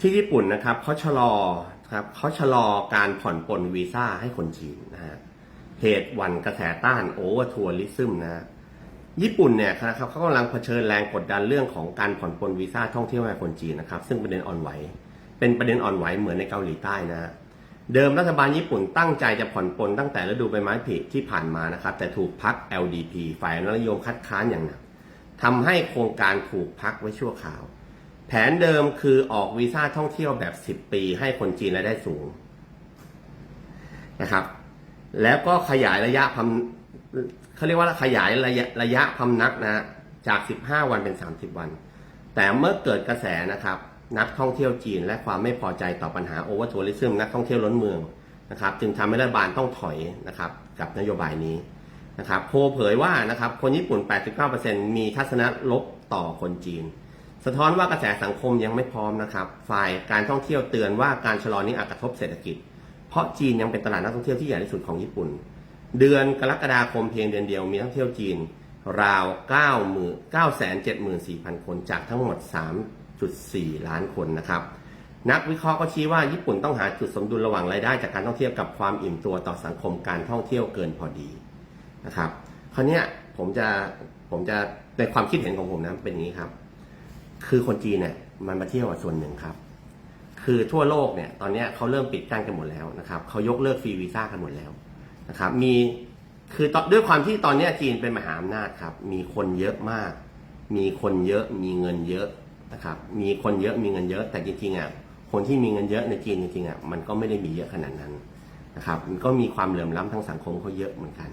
ที่ญี่ปุ่นนะครับเขาชะลอครับเขาชะลอการผ่อนปลนวีซ่าให้คนจีนนะฮะเหตุวันกระแสต้านโอเวอร์ทัวริซึมนะฮะญี่ปุ่นเนี่ยนะครับเขากำลังเผชิญแรงกดดันเรื่องของการผ่อนปลนวีซ่าท่องเที่ยวให้คนจีนนะครับ ซึ่งประเด็นอ่อนไหว เป็นประเด็นอ่อนไหวเหมือนในเกาหลีใต้นะฮะเดิมรัฐบาลญี่ปุ่นตั้งใจจะผ่อนปลนตั้งแต่ฤดูใบไม้ผลิที่ผ่านมานะครับ แต่ถูกพัก LDP ฝ่ายนุรักษนิยมคัดค้านอย่างหนักทำให้โครงการถูกพักไว้ชั่วคราว แผนเดิมคือออกวีซ่าท่องเที่ยวแบบ 10 ปี ให้คนจีนรายได้สูงนะครับ แล้วก็ขยายระยะพำเขาเรียกว่าขยายระยะระยะพำนักนะ จาก 15 วันเป็น 30 วัน แต่เมื่อเกิดกระแสนะครับ นักท่องเที่ยวจีนและความไม่พอใจต่อปัญหาโอเวอร์ทัวริซึมนักท่องเที่ยวล้นเมืองนะครับ จึงทำให้รัฐบาลต้องถอยนะครับ กับนโยบายนี้นะครับโพเผยว่านะครับ คนญี่ปุ่น 89%มีทัศนะลบต่อคนจีน สะท้อนว่ากระแสสังคมยังไม่พร้อมนะครับ ฝ่ายการท่องเที่ยวเตือนว่าการชะลอนี้อาจกระทบเศรษฐกิจ เพราะจีนยังเป็นตลาดนักท่องเที่ยวที่ใหญ่ที่สุดของญี่ปุ่น เดือนกรกฎาคมเพียงเดือนเดียวมีนักท่องเที่ยวจีน ราว974,000 คนจากทั้งหมด 3.4 ล้านคนนะครับ นักวิเคราะห์ก็ชี้ว่าญี่ปุ่นต้องหาจุดสมดุลระหว่างรายได้จากการท่องเที่ยวกับความอิ่มตัวต่อสังคมการท่องเที่ยวเกินพอดีนะครับ คราวนี้ผมจะผมจะในความคิดเห็นของผมนะเป็นอย่างนี้ครับ คือคนจีนเนี่ยมันมาเที่ยวส่วนหนึ่งครับ คือทั่วโลกเนี่ยตอนนี้เขาเริ่มปิดกั้นกันหมดแล้วนะครับเขายกเลิกฟรีวีซ่ากันหมดแล้วนะครับมีคือด้วยความที่ตอนนี้จีนเป็นมหาอำนาจครับ มีคนเยอะมาก มีคนเยอะมีเงินเยอะนะครับ มีคนเยอะมีเงินเยอะ แต่จริงๆอะคนที่มีเงินเยอะในจีนจริงๆอะมันก็ไม่ได้มีเยอะขนาดนั้นนะครับ มันก็มีความเหลื่อมล้ำทางสังคมเขาเยอะเหมือนกัน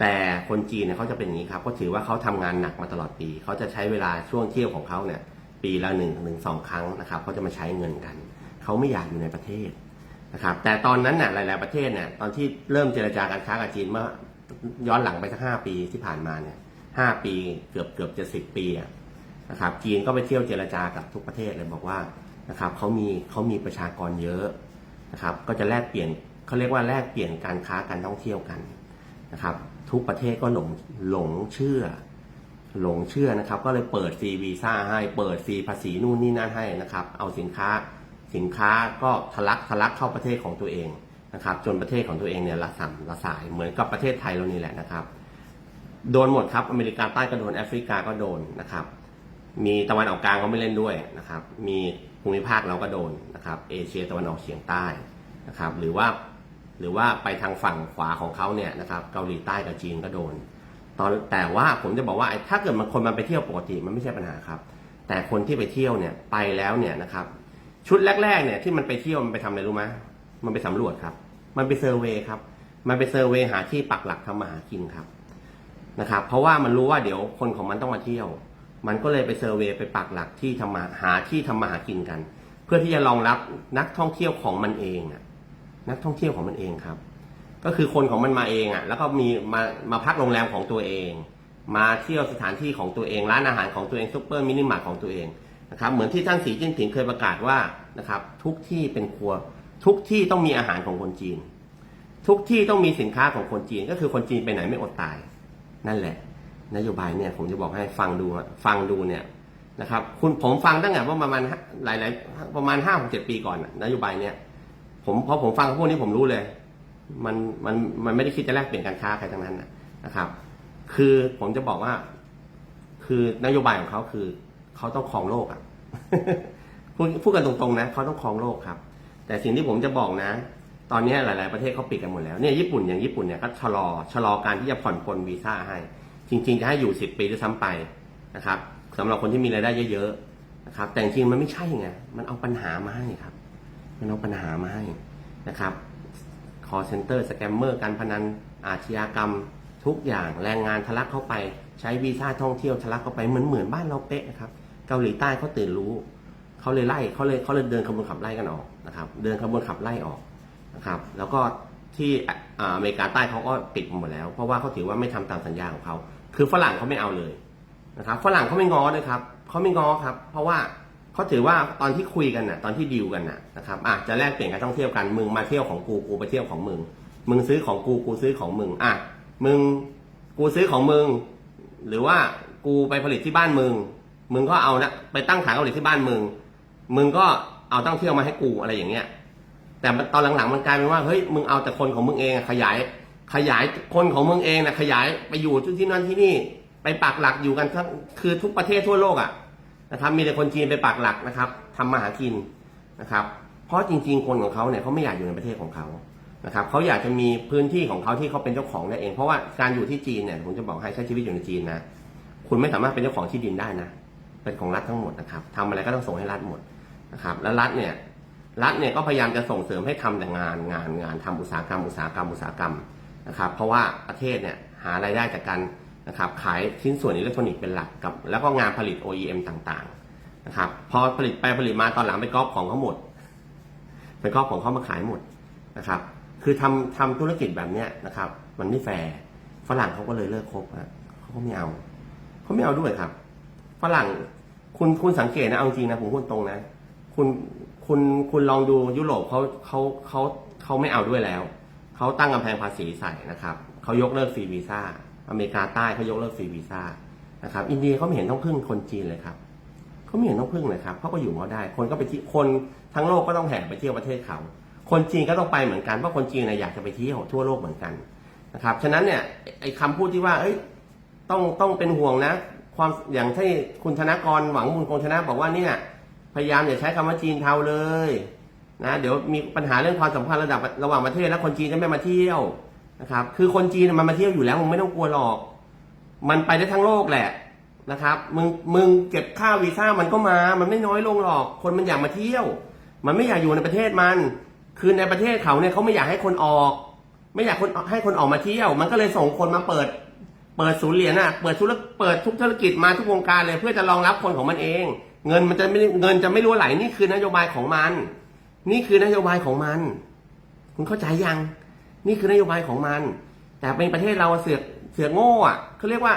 แต่คนจีนเนี่ยเขาจะเป็นอย่างนี้ครับ ก็ถือว่าเขาทำงานหนักมาตลอดปี เขาจะใช้เวลาช่วงเที่ยวของเขาเนี่ยปีละหนึ่งถึงสองครั้งนะครับเขาจะมาใช้เงินกัน เขาไม่อยากอยู่ในประเทศนะครับ แต่ตอนนั้นน่ะหลาย ๆประเทศเนี่ยตอนที่เริ่มเจรจาการค้ากับจีนเมื่อย้อนหลังไปสักห้าปีที่ผ่านมาเนี่ยห้าปีเกือบเกือบจะสิบปีนะครับจีนก็ไปเที่ยวเจรจากับทุกประเทศเลยบอกว่านะครับเขามีเขามีประชากรเยอะนะครับ ก็จะแลกเปลี่ยนเขาเรียกว่าแลกเปลี่ยนการค้าการท่องเที่ยวกันนะครับ ทุกประเทศก็หลงหลงเชื่อ หลงเชื่อนะครับ ก็เลยเปิดฟรีวีซ่าให้เปิดฟรีภาษีนู่นนี่นั่นให้นะครับ เอาสินค้าสินค้าก็ทะลักทะลักเข้าประเทศของตัวเองนะครับ จนประเทศของตัวเองเนี่ยละสัมละสายเหมือนกับประเทศไทยเรานี่แหละนะครับ โดนหมดครับอเมริกาใต้ก็โดนแอฟริกาก็โดนนะครับ มีตะวันออกกลางก็ไม่เล่นด้วยนะครับ มีภูมิภาคเราก็โดนนะครับ เอเชียตะวันออกเฉียงใต้นะครับ หรือว่า หรือว่าไปทางฝั่งขวาของเขาเนี่ยนะครับเกาหลีใต้กับจีนก็โดน ตอนแต่ว่าผมจะบอกว่าถ้าเกิดมันคนมันไปเที่ยวปกติมันไม่ใช่ปัญหาครับ แต่คนที่ไปเที่ยวเนี่ยไปแล้วเนี่ยนะครับชุดแรกๆเนี่ยที่มันไปเที่ยวมันไปทำอะไรรู้ไหมมันไปสำรวจครับ มันไปเซอร์เวย์ครับ มันไปเซอร์เวย์หาที่ปักหลักทำมาหากินครับนะครับ เพราะว่ามันรู้ว่าเดี๋ยวคนของมันต้องมาเที่ยว มันก็เลยไปเซอร์เวย์ไปปักหลักที่ทำมาหาที่ทำมาหากินกัน เพื่อที่จะรองรับนักท่องเที่ยวของมันเองอะ นักท่องเที่ยวของมันเองครับ ก็คือคนของมันมาเองอะ แล้วก็มีมามาพักโรงแรมของตัวเอง มาเที่ยวสถานที่ของตัวเอง ร้านอาหารของตัวเองซุปเปอร์มินิมาร์ทของตัวเองนะครับเหมือนที่ท่านสีจิ้นผิงเคยประกาศว่านะครับทุกที่เป็นครัว ทุกที่ต้องมีอาหารของคนจีน ทุกที่ต้องมีสินค้าของคนจีน ก็คือคนจีนไปไหนไม่อดตาย นั่นแหละ นโยบายเนี่ยผมจะบอกให้ฟังดูฟังดูเนี่ยนะครับคุณผมฟังตั้งแต่ว่าประมาณหลายๆประมาณห้าหกเจ็ดปีก่อนนโยบายเนี่ย ผมพอผมฟังพวกนี้ผมรู้เลย มันมันมันไม่ได้คิดจะแลกเปลี่ยนการค้าใครทั้งนั้นนะครับ คือผมจะบอกว่า คือนโยบายของเขาคือเขาต้องครองโลกอะพูดพูดกันตรงๆนะเขาต้องครองโลกครับ แต่สิ่งที่ผมจะบอกนะ ตอนนี้หลาย ๆประเทศเขาปิดกันหมดแล้วเนี่ยญี่ปุ่นอย่างญี่ปุ่นเนี่ยก็ชะลอชะลอการที่จะผ่อนปลนวีซ่าให้ จริง ๆ จะให้อยู่สิบปีด้วยซ้ำไปนะครับสำหรับคนที่มีรายได้เยอะๆนะครับ แต่จริงๆมันไม่ใช่ไงมันเอาปัญหามาให้ครับ มันเอาปัญหามาให้นะครับ call center สแกมเมอร์การพนันอาชญากรรมทุกอย่างแรงงานทะลักเข้าไป ใช้วีซ่าท่องเที่ยวทะลักเข้าไปเหมือนเหมือนบ้านเราเป๊ะนะครับเกาหลีใต้เขาตื่นรู้เขาเลยไล่เขาเลยเขาเลยเดินขบวนขับไล่กันออกนะครับ เดินขบวนขับไล่ออกนะครับ แล้วก็ที่อ่าอเมริกาใต้เขาก็ปิดหมดแล้ว เพราะว่าเขาถือว่าไม่ทำตามสัญญาของเขา คือฝรั่งเขาไม่เอาเลยนะครับ ฝรั่งเขาไม่ง้อเลยครับเขาไม่ง้อครับ เพราะว่า เขาถือว่าตอนที่คุยกันน่ะ ตอนที่ดีลกันน่ะนะครับอะจะแลกเปลี่ยนการท่องเที่ยวกันมึงมาเที่ยวของกูกูไปเที่ยวของมึง มึงซื้อของกูกูซื้อของมึงอะมึงกูซื้อของมึง หรือว่ากูไปผลิตที่บ้านมึง มึงก็เอานะไปตั้งฐานผลิตที่บ้านมึง มึงก็เอาตั้งเที่ยวมาให้กูอะไรอย่างเงี้ย แต่ตอนหลังๆมันกลายเป็นว่าเฮ้ยมึงเอาแต่คนของมึงเองขยาย ขยายคนของมึงเองนะขยายไปอยู่ที่นั่นที่นี่ ไปปักหลักอยู่กันทั้งคือทุกประเทศทั่วโลกอะ นะครับมีแต่คนจีนไปปักหลักนะครับทำมาหากินนะครับ เพราะจริง ๆ คนของเขาเนี่ยเขาไม่อยากอยู่ในประเทศของเขานะครับเขาอยากจะมีพื้นที่ของเขาที่เขาเป็นเจ้าของได้เองเพราะว่าการอยู่ที่จีนเนี่ยผมจะบอกให้ใช้ชีวิตอยู่ในจีนนะคุณไม่สามารถเป็นเจ้าของที่ดินได้นะ เป็นของรัฐทั้งหมดนะครับทำอะไรก็ต้องส่งให้รัฐหมดนะครับ แล้วรัฐเนี่ยรัฐเนี่ยก็พยายามจะส่งเสริมให้ทำแต่งานงานงานทำอุตสาหกรรมอุตสาหกรรมอุตสาหกรรมนะครับ เพราะว่าประเทศเนี่ยหารายได้จากการ นะครับขายชิ้นส่วนอิเล็กทรอนิกส์เป็นหลักกับ แล้วก็งานผลิต OEM ต่างๆนะครับพอผลิตไปผลิตมาตอนหลังไปก๊อปของเขาหมดไปก๊อปของเขามาขายหมดนะครับคือทำทำธุรกิจแบบเนี้ยนะครับ มันไม่แฟร์ฝรั่งเขาก็เลยเลิกคบฮะเขาก็ไม่เอาเขาไม่เอาด้วยครับฝรั่งคุณคุณสังเกตนะเอาจริงนะผมพูดตรงนะ คุณคุณคุณลองดูยุโรปเขาเขาเขาเขาไม่เอาด้วยแล้วเขาตั้งกำแพงภาษีใส่นะครับเขายกเลิกฟรีวีซ่า อเมริกาใต้เขายกเลิกฟรีวีซ่านะครับ อินเดียเขาไม่เห็นต้องพึ่งคนจีนเลยครับเขาไม่เห็นต้องพึ่งเลยครับเขาก็อยู่เขาได้ คนก็ไปที่คนทั้งโลกก็ต้องแห่ไปเที่ยวประเทศเขา คนจีนก็ต้องไปเหมือนกันเพราะคนจีนนะอยากจะไปเที่ยวทั่วโลกเหมือนกันนะครับ ฉะนั้นเนี่ยไอ้คำพูดที่ว่า เอ้ยต้องต้องเป็นห่วงนะ ความอย่างที่คุณธนกรหวังบุญคงชนะบอกว่าเนี่ยพยายามอย่าใช้คำว่าจีนเทาเลยนะเดี๋ยวมีปัญหาเรื่องความสัมพันธ์ระดับระหว่างประเทศแล้วคนจีนจะไม่มาเที่ยว นะครับ คือคนจีนมันมาเที่ยวอยู่แล้วมึงไม่ต้องกลัวหรอก มันไปได้ทั้งโลกแหละนะครับ มึงมึงเก็บค่าวีซ่ามันก็มา มันไม่น้อยลงหรอก คนมันอยากมาเที่ยว มันไม่อยากอยู่ในประเทศมัน คือในประเทศเขาเนี่ยเขาไม่อยากให้คนออก ไม่อยากคนให้คนออกมาเที่ยว มันก็เลยส่งคนมาเปิด เปิดศูนย์เหรียญอะ เปิดธุรเปิดทุกธุรกิจมาทุกวงการเลย เพื่อจะรองรับคนของมันเอง เงินมันจะไม่เงินจะไม่รั่วไหลนี่คือนโยบายของมัน นี่คือนโยบายของมัน คุณเข้าใจยัง นี่คือนโยบายของมัน แต่เป็นประเทศเราเสือกเสือกโง่อะเขาเรียกว่า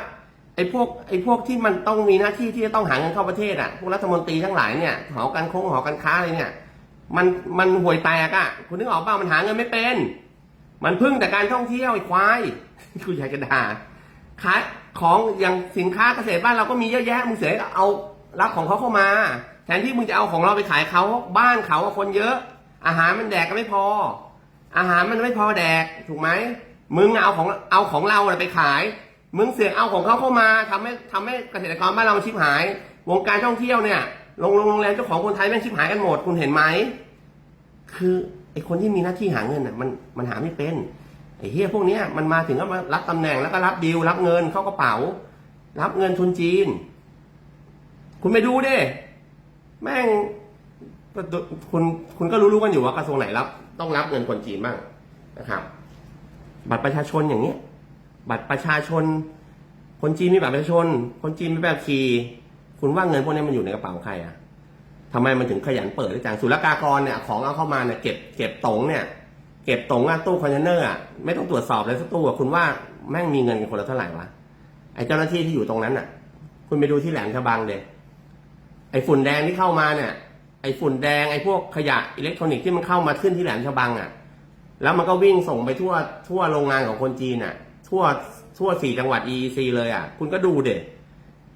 ไอ้พวกไอ้พวกที่มันต้องมีหน้าที่ที่จะต้องหาเงินเข้าประเทศอะพวกรัฐมนตรีทั้งหลายเนี่ยหอการคงหอการค้าอะไรเนี่ย มันมันห่วยแตกอะคุณนึกออกเปล่ามันหาเงินไม่เป็น มันพึ่งแต่การท่องเที่ยวไอ้ควายกูอยากจะด่าขายของอย่างสินค้าเกษตรบ้านเราก็มีเยอะแยะมึงเสียเอารับของเขาเข้ามา แทนที่มึงจะเอาของเราไปขายเขาบ้านเขาคนเยอะ อาหารมันแดกก็ไม่พอ อาหารมันไม่พอแดกถูกไหมมึงเอาของเอาของเราน่ะไปขาย มึงเสือกเอาของเขาเข้ามาทำให้ทำให้เกษตรกรบ้านเราชิบหาย วงการท่องเที่ยวเนี่ยโรงโรงแรมเจ้าของคนไทยแม่งชิบหายกันหมดคุณเห็นไหมคือไอคนที่มีหน้าที่หาเงินน่ะมันมันหาไม่เป็นไอเฮียพวกเนี้ยมันมาถึงก็มารับตำแหน่งแล้วก็รับดีลรับเงินเข้ากระเป๋า รับเงินทุนจีน คุณไปดูดิแม่งคุณคุณก็รู้ๆกันอยู่ว่ากระทรวงไหนรับ ต้องรับเงินคนจีนบ้างนะครับ บัตรประชาชนอย่างเนี้ยบัตรประชาชน คนจีนมีบัตรประชาชน คนจีนมีแบบขี่คุณว่าเงินพวกนี้มันอยู่ในกระเป๋าใครอะทำไมมันถึงขยันเปิดได้จังศุลกากรเนี่ยของเอาเข้ามาเนี่ยเก็บเก็บตงเนี่ยเก็บตงอะตู้คอนเทนเนอร์อะไม่ต้องตรวจสอบเลยสักตู้อะคุณว่าแม่งมีเงินกันคนละเท่าไหร่วะไอ้เจ้าหน้าที่ที่อยู่ตรงนั้นอะ คุณไปดูที่แหลมฉบังเดยไอ้ฝุ่นแดงที่เข้ามาเนี่ย ไอ้ฝุ่นแดงไอ้พวกขยะอิเล็กทรอนิกส์ที่มันเข้ามาขึ้นที่แหลมฉบังอะ แล้วมันก็วิ่งส่งไปทั่วทั่วโรงงานของคนจีนอะ ทั่วทั่วสี่จังหวัด EEC เลยอะ คุณก็ดูเด็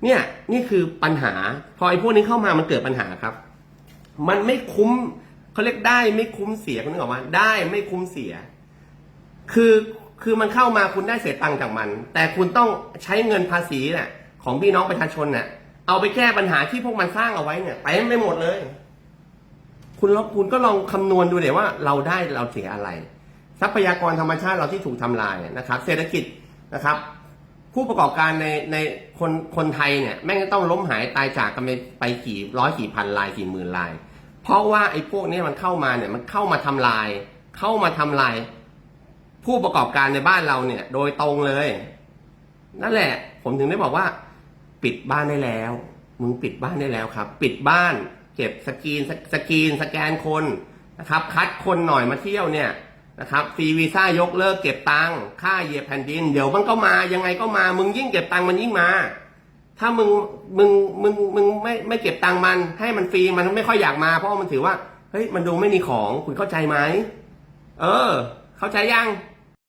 เนี่ยนี่คือปัญหา พอไอ้พวกนี้เข้ามามันเกิดปัญหาครับ มันไม่คุ้มเขาเรียกได้ไม่คุ้มเสียคุณนึกออกมาได้ไม่คุ้มเสีย คือคือมันเข้ามาคุณได้เสียตังค์จากมัน แต่คุณต้องใช้เงินภาษีเนี่ยของพี่น้องประชาชนเนี่ยเอาไปแก้ปัญหาที่พวกมันสร้างเอาไว้เนี่ยเต็มไปหมดเลย คุณลองคุณก็ลองคำนวณดูเดี๋ยวว่าเราได้เราเสียอะไร ทรัพยากรธรรมชาติเราที่ถูกทำลายนะครับ เศรษฐกิจนะครับ ผู้ประกอบการในในคนคนไทยเนี่ยแม่งต้องล้มหายตายจากกันไปไปกี่ร้อยกี่พันลายกี่หมื่นลาย เพราะว่าไอ้พวกนี้มันเข้ามาเนี่ยมันเข้ามาทำลาย เข้ามาทำลาย ผู้ประกอบการในบ้านเราเนี่ย โดยตรงเลย นั่นแหละ ผมถึงได้บอกว่า ปิดบ้านได้แล้ว มึงปิดบ้านได้แล้วครับ ปิดบ้าน เก็บสกรีนสสกรีนสแกนคนนะครับ คัดคนหน่อยมาเที่ยวเนี่ยนะครับฟรีวีซ่ายกเลิกเก็บตังค่าเหยียบแผ่นดิน เดี๋ยวมันก็มายังไงก็มา มึงยิ่งเก็บตังมันยิ่งมา ถ้ามึงมึงมึงมึงไม่ไม่เก็บตังมัน ให้มันฟรีมันไม่ค่อยอยากมา เพราะมันถือว่าเฮ้ยมันดูไม่มีของคุณเข้าใจไหมเออ เข้าใจยัง